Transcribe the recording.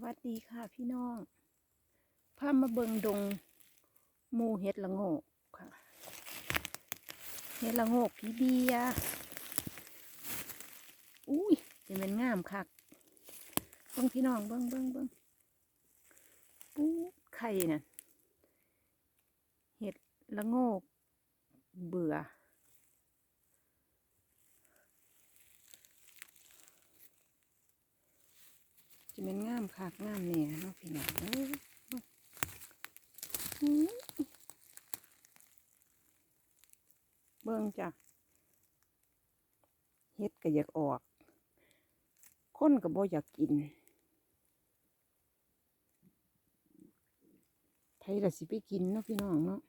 วัสดีค่ะพี่น้องพามาเบิงดงหมูเห็ดละโงกค่ะ เห็ดละโงกพี่เบียอุ้ยจะเป็นงามคักเบิ้งพี่น้องเบิงเบิงเบิงปูไข่น่ะ เห็ดละโงก เบื่อ จะเป็นงามคักงามเนี่ยเนาะพี่น้องเบื้อเบิ่งจ้ะเฮ็ดก็อยากออก คนก็บ่อยากกินไผละสิไปกินเนาะพี่น้องเนาะ